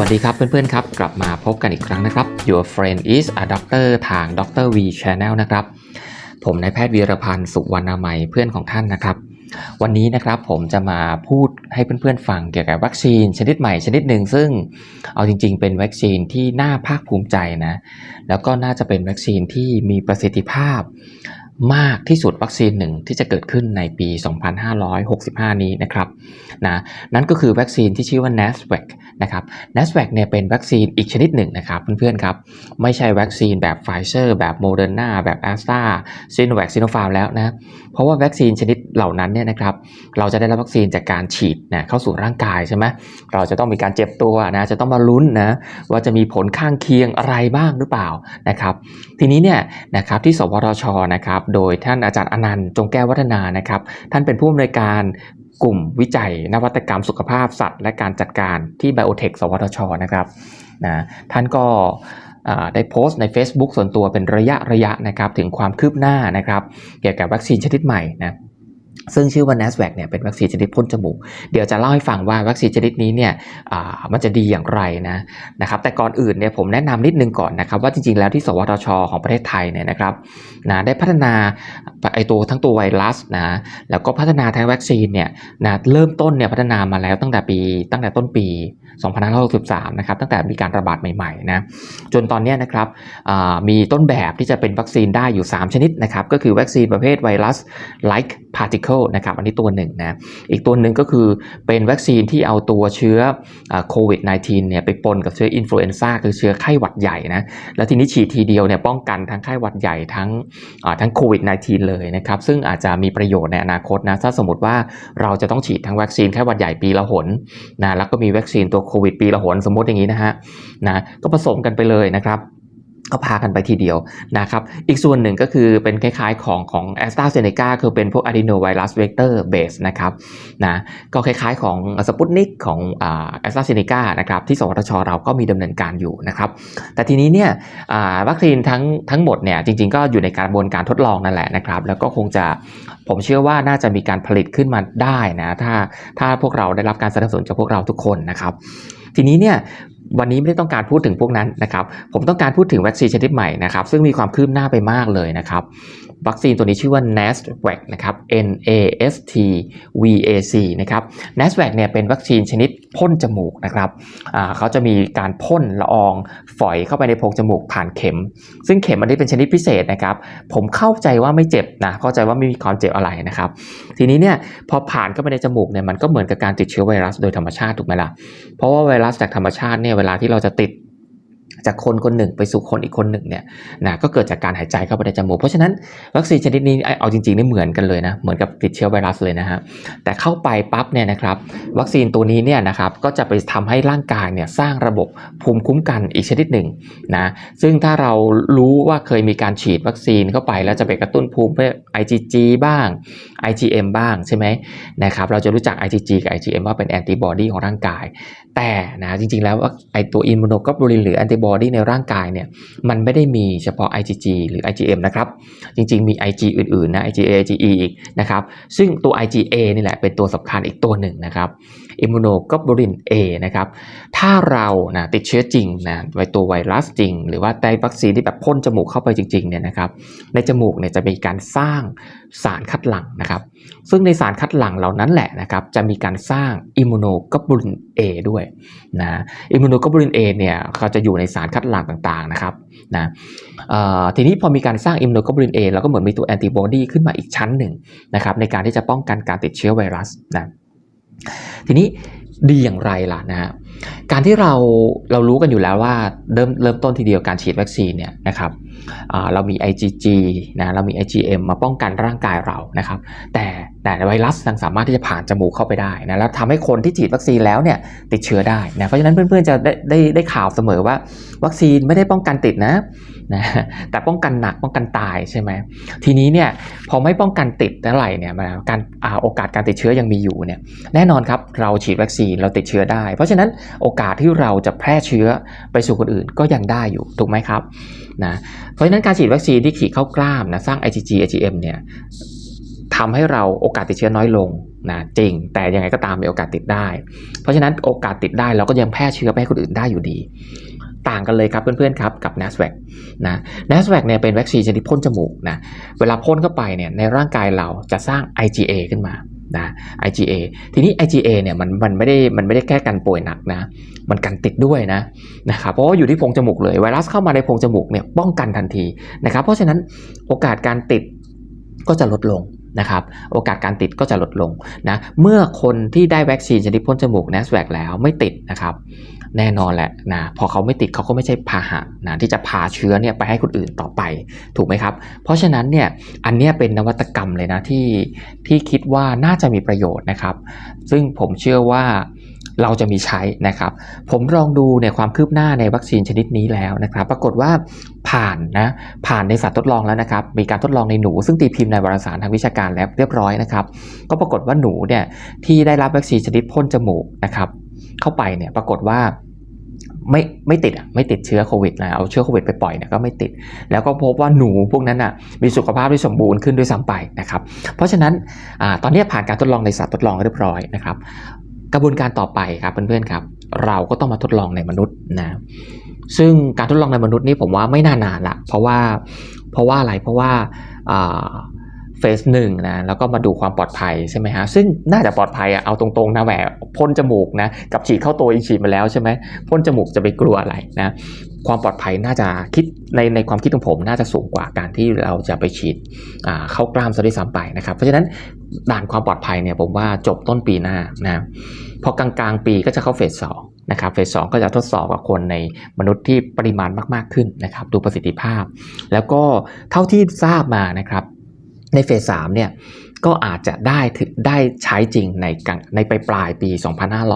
วัสดีครับเพื่อนๆครับ กลับมาพบกันอีกครั้งนะครับ Your friend is a doctor ทาง Dr. V Channel นะครับ ผมนายแพทย์วีรพันธ์สุวรรณามัยเพื่อนของท่านนะครับ วันนี้นะครับผมจะมาพูดให้เพื่อนๆฟังเกี่ยวกับวัคซีนชนิดใหม่ชนิดหนึ่งซึ่งเอาจริง ๆ เป็นวัคซีนที่น่าภาคภูมิใจนะ แล้วก็น่าจะเป็นวัคซีนที่มีประสิทธิภาพ มากที่สุดวัคซีนหนึ่งที่จะเกิดขึ้นในปี 2565 นี้นะครับนะนั่นก็คือวัคซีนที่ชื่อว่า n a s v a c นะครับ n a s v a c เนี่ยเป็นวัคซีนอีกชนิดหนึ่งนะครับเพื่อนๆครับ ไม่ใช่วัคซีนแบบไฟเซอร์แบบ Moderna แบบ a s t r a s i n o v a c Sinopharm แล้วนะเพราะว่าวัคซีนชนิดเหล่านั้นเนี่ยนะครับเราจะได้รับวัคซีนจากการฉีดนะเข้าสู่ร่างกายใช่ไหมเราจะต้องมีการเจ็บตัวนะจะต้องมาลุ้นนะว่าจะมีผลข้างเคียงอะไรบ้างหรือเปล่านะครับ ทีนี้เนี่ยนะครับที่สวทชนะครับโดยท่านอาจารย์อนันต์จงแก้ววัฒนานะครับ ท่านเป็นผู้อำนวยการกลุ่มวิจัย นวัตกรรมสุขภาพสัตว์ และการจัดการที่ไบโอเทคสวทชนะครับนะท่านก็ได้โพสต์ใน Facebook ส่วนตัวเป็นระยะระยะนะครับ ถึงความคืบหน้านะครับ เกี่ยวกับวัคซีนชนิดใหม่นะ ซึ่งชื่อว่า n a s v a c เนี่ยเป็นวัคซีนชนิดพ่นจมูก เดี๋ยวจะเล่าให้ฟังว่าวัคซีนชนิดนี้เนี่ยมันจะดีอย่างไรนะนะครับแต่ก่อนอื่นเนี่ยผมแนะนำนิดนึงก่อนนะครับว่าจริงๆแล้วที่สวทช ของประเทศไทยเนี่ยนะครับนะได้พัฒนาไอตัวทั้งตัวไวรัสนะแล้วก็พัฒนาทั้งวัคซีนเนี่ยนะเริ่มต้นเนี่ยพัฒนามาแล้วตั้งแต่ปี ตั้งแต่ต้นปี 2563 นะครับตั้งแต่มีการระบาดใหม่ๆนะจนตอนนี้นะครับมีต้นแบบที่จะเป็นวัคซีนได้อยู่ 3 ชนิดนะครับก็คือวัคซีนประเภทไวรัส like particle นะครับอันนี้ตัวหนึ่งนะอีกตัวหนึ่งก็คือเป็นวัคซีนที่เอาตัวเชื้อโควิด -19 เนี่ยไปปนกับเชื้ออินฟลูเอนซ่าคือเชื้อไข้หวัดใหญ่นะแล้วทีนี้ฉีดทีเดียวเนี่ยป้องกันทั้งไข้หวัดใหญ่ทั้งทั้งโควิด -19 เลยนะครับซึ่งอาจจะมีประโยชน์ในอนาคตนะถ้าสมมติว่าเราจะต้องฉีดทั้งวัคซีนไข้หวัดใหญ่ปีละหนนะแล้วก็มีวัคซีนตัวโควิดปีละหนสมมติอย่างนี้นะฮะนะก็ผสมกันไปเลยนะครับ ก็พากันไปทีเดียวนะครับ อีกส่วนหนึ่งก็คือเป็นคล้ายๆของของ a s t r a z เซ e c a คือเป็นพวก adenovirus vector base นะครับนะก็คล้ายๆของสปุตนิกของแอ่า a s t r a z เซ e c a นะครับที่สวทชเราก็มีดำเนินการอยู่นะครับ แต่ทีนี้เนี่ยวัคซีนทั้งทั้งหมดเนี่ยจริงๆก็อยู่ในกระบวนการทดลองนั่นแหละนะครับ แล้วก็คงจะผมเชื่อว่าน่าจะมีการผลิตขึ้นมาได้นะถ้าถ้าพวกเราได้รับการสนับสนุนจากพวกเราทุกคนนะครับทีนี้เนี่ย วันนี้ไม่ได้ต้องการพูดถึงพวกนั้นนะครับ ผมต้องการพูดถึงวัคซีนชนิดใหม่นะครับ ซึ่งมีความคืบหน้าไปมากเลยนะครับ วัคซีนตัวนี้ชื่อว่า n a s v a c นะครับ N A S T V A C นะครับ n a s v a c เนี่ยเป็นวัคซีนชนิดพ่นจมูกนะครับเขาจะมีการพ่นละอองฝอยเข้าไปในโพรงจมูกผ่านเข็ม ซึ่งเข็มอันนี้เป็นชนิดพิเศษนะครับ ผมเข้าใจว่าไม่เจ็บนะเข้าใจว่าไม่มีความเจ็บอะไรนะครับ ทีนี้เนี่ยพอผ่านเข้าไปในจมูกเนี่ยมันก็เหมือนกับการติดเชื้อไวรัสโดยธรรมชาติถูกไหมล่ะเพราะว่าไวรัสจากธรรมชาติเนี่ยเวลาที่เราจะติด จากคนคนหนึ่งไปสู่คนอีกคนหนึ่งเนี่ยนะก็เกิดจากการหายใจเข้าไปในจมูกเพราะฉะนั้นวัคซีนชนิดนี้เอาจริงๆนี่เหมือนกันเลยนะเหมือนกับติดเชื้อไวรัสเลยนะฮะแต่เข้าไปปั๊บเนี่ยนะครับวัคซีนตัวนี้เนี่ยนะครับก็จะไปทำให้ร่างกายเนี่ยสร้างระบบภูมิคุ้มกันอีกชนิดหนึ่งนะซึ่งถ้าเรารู้ว่าเคยมีการฉีดวัคซีนเข้าไป แล้วจะไปกระตุ้นภูมิเพื่อ IgG บ้าง IgM บ้างใช่ไหมนะครับเราจะรู้จัก IgG กับ IgM ว่าเป็นแอนติบอดีของร่างกาย แต่นะจริงๆแล้วไอตัวอิมมูโนกลบูลินหรือแอนติบอดีในร่างกายเนี่ยมันไม่ได้มีเฉพาะ IgG หรือ IgM นะครับจริงๆมี Ig อื่นๆนะ IgA IgE อีกนะครับซึ่งตัว IgA นี่แหละเป็นตัวสำคัญอีกตัวหนึ่งนะครับ อิมมูโนกลบูลิน A นะครับ ถ้าเรานะติดเชื้อจริงนะไวตัวไวรัสจริง หรือว่าได้วัคซีนที่แบบพ่นจมูกเข้าไปจริงๆเนี่ยนะครับ ในจมูกเนี่ยจะมีการสร้างสารคัดหลั่งนะครับ ซึ่งในสารคัดหลั่งเหล่านั้นแหละนะครับ จะมีการสร้างอิมมูโนกลบูลิน A ด้วยนะอิมมูโนกลบูลิน A เนี่ยเขาจะอยู่ในสารคัดหลั่งต่างๆนะครับนะทีนี้พอมีการสร้างอิมมูโนกลบูลิน A เราก็เหมือนมีตัวแอนติบอดีขึ้นมาอีกชั้นหนึ่งนะครับในการที่จะป้องกันการติดเชื้อไวรัสนะ ทีนี้ดีอย่างไรล่ะนะฮะการที่เราเรารู้กันอยู่แล้วว่าเริ่มเริ่มต้นทีเดียวการฉีดวัคซีนเนี่ยนะครับ เรามี IgG นะเรามี IgM มาป้องกันร่างกายเรานะครับ แต่แต่ไวรัสยังสามารถที่จะผ่านจมูกเข้าไปได้นะแล้วทำให้คนที่ฉีดวัคซีนแล้วเนี่ยติดเชื้อได้นะเพราะฉะนั้นเพื่อนๆจะได้ได้ได้ข่าวเสมอว่า วัคซีนไม่ได้ป้องกันติดนะนะแต่ป้องกันหนักป้องกันตายใช่ไหมทีนี้เนี่ยพอไม่ป้องกันติดเท่าไหร่เนี่ยการโอกาสการติดเชื้อยังมีอยู่เนี่ยแน่นอนครับเราฉีดวัคซีนเราติดเชื้อได้ เพราะฉะนั้นโอกาสที่เราจะแพร่เชื้อไปสู่คนอื่นก็ยังได้อยู่ถูกไหมครับ นะเพราะฉะนั้นการฉีดวัคซีนที่ฉีดเข้ากล้ามนะสร้าง IgG IgM เนี่ยทำให้เราโอกาสติดเชื้อน้อยลงนะจริง แต่ยังไงก็ตามมีโอกาสติดได้ เพราะฉะนั้นโอกาสติดได้เราก็ยังแพร่เชื้อไปให้คนอื่นได้อยู่ดี ต่างกันเลยครับเพื่อนๆครับกับ n a s v a c นะ n a s v a c เนี่ยเป็นวัคซีนชนิดพ่นจมูกนะเวลาพ่นเข้าไปเนี่ยในร่างกายเราจะสร้าง IgA ขึ้นมา นะ IgA ทีนี้ IgA เนี่ยมันมันไม่ได้มันไม่ได้แก้กันป่วยหนักนะ มันกันติดด้วยนะนะครับเพราะว่าอยู่ที่โพรงจมูกเลยไวรัสเข้ามาในโพรงจมูกเนี่ยป้องกันทันทีนะครับ เพราะฉะนั้นโอกาสการติดก็จะลดลงนะครับโอกาสการติดก็จะลดลงนะเมื่อคนที่ได้วัคซีนชนิดพ่นจมูก n a s v a c แล้วไม่ติดนะครับแน่นอนแหละนะพอเขาไม่ติดเขาก็ไม่ใช่พาหะนะที่จะพาเชื้อเนี่ยไปให้คนอื่นต่อไปถูกไหมครับ เพราะฉะนั้นเนี่ยอันนี้เป็นนวัตกรรมเลยนะที่ที่คิดว่าน่าจะมีประโยชน์นะครับ ซึ่งผมเชื่อว่าเราจะมีใช้นะครับ ผมลองดูในความคืบหน้าในวัคซีนชนิดนี้แล้วนะครับ ปรากฏว่าผ่านนะผ่านในสัตว์ทดลองแล้วนะครับ มีการทดลองในหนู ซึ่งตีพิมพ์ในวารสารทางวิชาการแล้วเรียบร้อยนะครับ ก็ปรากฏว่าหนูเนี่ยที่ได้รับวัคซีนชนิดพ่นจมูกนะครับ เข้าไปเนี่ยปรากฏว่าไม่ไม่ติดอะไม่ติดเชื้อโควิดนะเอาเชื้อโควิดไปปล่อยเนี่ยก็ไม่ติด แล้วก็พบว่าหนูพวกนั้นอะมีสุขภาพที่สมบูรณ์ขึ้นด้วยซ้ำไปนะครับ เพราะฉะนั้นอาตอนนี้ผ่านการทดลองในสัตว์ทดลองเรียบร้อยนะครับ กระบวนการต่อไปครับเพื่อนๆครับ เราก็ต้องมาทดลองในมนุษย์นะซึ่งการทดลองในมนุษย์นี่ผมว่าไม่น่านานละเพราะว่าเพราะว่าอะไรเพราะว่า เฟสหนึ่งนะแล้วก็มาดูความปลอดภัยใช่ไหมฮะซึ่งน่าจะปลอดภัยอะเอาตรงๆนะแหวพ่นจมูกนะกับฉีดเข้าตัวอีกฉีดมาแล้วใช่ไหมพ่นจมูกจะไปกลัวอะไรนะความปลอดภัยน่าจะคิดในในความคิดของผมน่าจะสูงกว่าการที่เราจะไปฉีดเข้ากล้ามซะด้วยซ้ำไปนะครับเพราะฉะนั้นด่านความปลอดภัยเนี่ยผมว่าจบต้นปีหน้านะพอกลางๆปีก็จะเข้าเฟสสองนะครับเฟสสองก็จะทดสอบกับคนในมนุษย์ที่ปริมาณมากๆขึ้นนะครับดูประสิทธิภาพ แล้วก็เท่าที่ทราบมานะครับ ในเฟสสามเนี่ยก็อาจจะได้ถึงได้ใช้จริงในในปลายปลายปี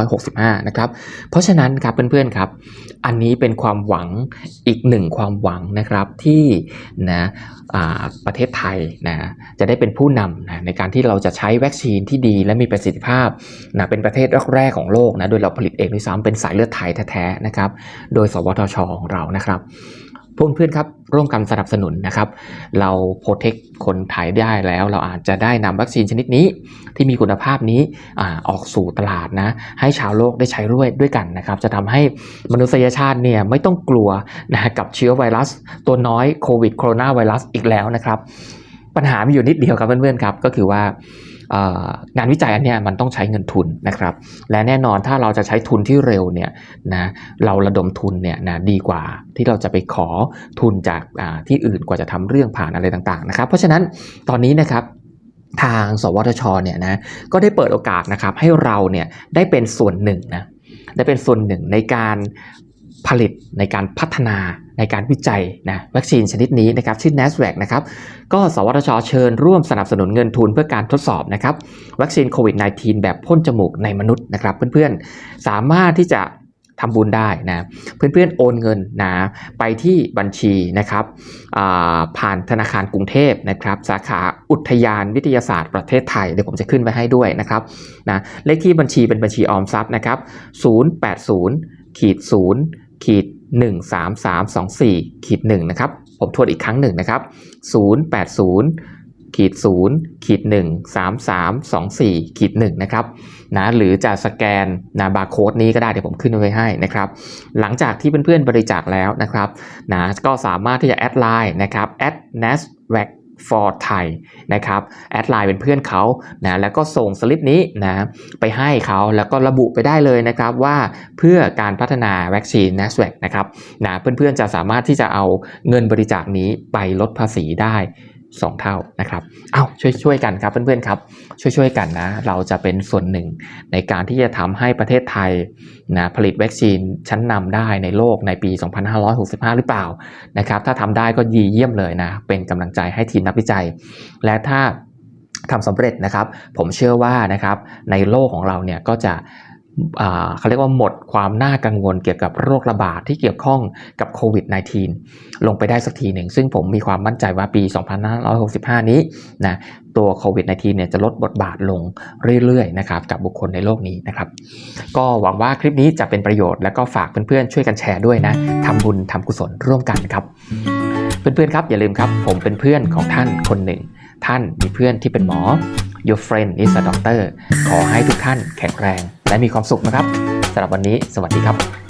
2565 นะครับ เพราะฉะนั้นครับเพื่อนๆครับ อันนี้เป็นความหวังอีกหนึ่งความหวังนะครับที่นะอ่าประเทศไทยนะจะได้เป็นผู้นำนะในการที่เราจะใช้วัคซีนที่ดีและมีประสิทธิภาพนะเป็นประเทศแรกๆของโลกนะโดยเราผลิตเองด้วยซ้ำเป็นสายเลือดไทยแท้ๆนะครับ โดยสวทชของเรานะครับ เพื่อนๆครับร่วมกันสนับสนุนนะครับ เราโปรเทคคนไทยได้แล้ว เราอาจจะได้นำวัคซีนชนิดนี้ ที่มีคุณภาพนี้อออกสู่ตลาดนะ ให้ชาวโลกได้ใช้ด้วยด้วยกันนะครับ จะทำให้มนุษยชาติเนี่ยไม่ต้องกลัวนะกับเชื้อไวรัส ตัวน้อยโควิดโคโรนาไวรัสอีกแล้วนะครับ ปัญหามีอยู่นิดเดียวครับเพื่อนๆครับก็คือว่า งานวิจัยอันนี้มันต้องใช้เงินทุนนะครับ และแน่นอนถ้าเราจะใช้ทุนที่เร็วเนี่ยนะเราระดมทุนเนี่ยนะดีกว่าที่เราจะไปขอทุนจากาที่อื่นกว่าจะทำเรื่องผ่านอะไรต่างๆนะครับ เพราะฉะนั้นตอนนี้นะครับทาง สวทชเนี่ยนะก็ได้เปิดโอกาสนะครับให้เราเนี่ยได้เป็นส่วนหนึ่งนะได้เป็นส่วนหนึ่งในการผลิตในการพัฒนา ในการวิจัยนะวัคซีนชนิดนี้นะครับชื่อ n a s v a c นะครับก็สวทชเชิญร่วมสนับสนุนเงินทุนเพื่อการทดสอบนะครับวัคซีนโควิด -19 แบบพ่นจมูกในมนุษย์นะครับเพื่อนๆ สามารถที่จะทำบุญได้นะเพื่อนๆโอนเงินนะไปที่บัญชีนะครับผ่านธนาคารกรุงเทพนะครับสาขาอุทยานวิทยาศาสตร์ประเทศไทยเดี๋ยวผมจะขึ้นไว้ให้ด้วยนะครับนะเลขที่บัญชีเป็นบัญชีออมทรัพย์นะครับ080ขีด0ขีด 13324ขีด1นะครับ ผมทวนอีกครั้งหนึ่งนะครับ 080ขีด0ขีด1 3 3 2 4ขีด1นะครับนะหรือจะสแกนนะบาร์โค้ดนี้ก็ได้เดี๋ยวผมขึ้นไว้ให้นะครับ หลังจากที่เพื่อนๆบริจาคแล้วนะครับนะก็สามารถที่จะแอดไลน์นะครับ at nasvac for Thai นะครับแอดไลน์เป็นเพื่อนเขานะแล้วก็ส่งสลิปนี้นะไปให้เขาแล้วก็ระบุไปได้เลยนะครับว่าเพื่อการพัฒนาวัคซีน n a s แวกนะครับนะเพื่อนๆจะสามารถที่จะเอาเงินบริจาคนี้ไปลดภาษีได้ 2 เท่านะครับ เอาช่วยช่วยกันครับเพื่อนๆครับ ช่วยช่วยกันนะ เราจะเป็นส่วนหนึ่งในการที่จะทำให้ประเทศไทยนะผลิตวัคซีนชั้นนำได้ในโลกในปี 2565 หรือเปล่านะครับ ถ้าทำได้ก็ดีเยี่ยมเลยนะ เป็นกำลังใจให้ทีมนักวิจัย และถ้าทำสำเร็จนะครับ ผมเชื่อว่านะครับในโลกของเราเนี่ยก็จะ เขาเรียกว่าหมดความน่ากังวลเกี่ยวกับโรคระบาดที่เกี่ยวข้องกับโควิด -19 ลงไปได้สักทีหนึ่ง ซึ่งผมมีความมั่นใจว่าปี 2565 นี้นะตัวโควิด -19 เนี่ยจะลดบทบาทลงเรื่อยๆนะครับกับบุคคลในโลกนี้นะครับก็หวังว่าคลิปนี้จะเป็นประโยชน์และก็ฝากเพื่อนๆช่วยกันแชร์ด้วยนะทำบุญทำกุศลร่วมกันครับ เพื่อนๆครับอย่าลืมครับ ผมเป็นเพื่อนของท่านคนหนึ่ง ท่านมีเพื่อนที่เป็นหมอ Your friend is a doctor ขอให้ทุกท่านแข็งแรงและมีความสุขนะครับสำหรับวันนี้ สวัสดีครับ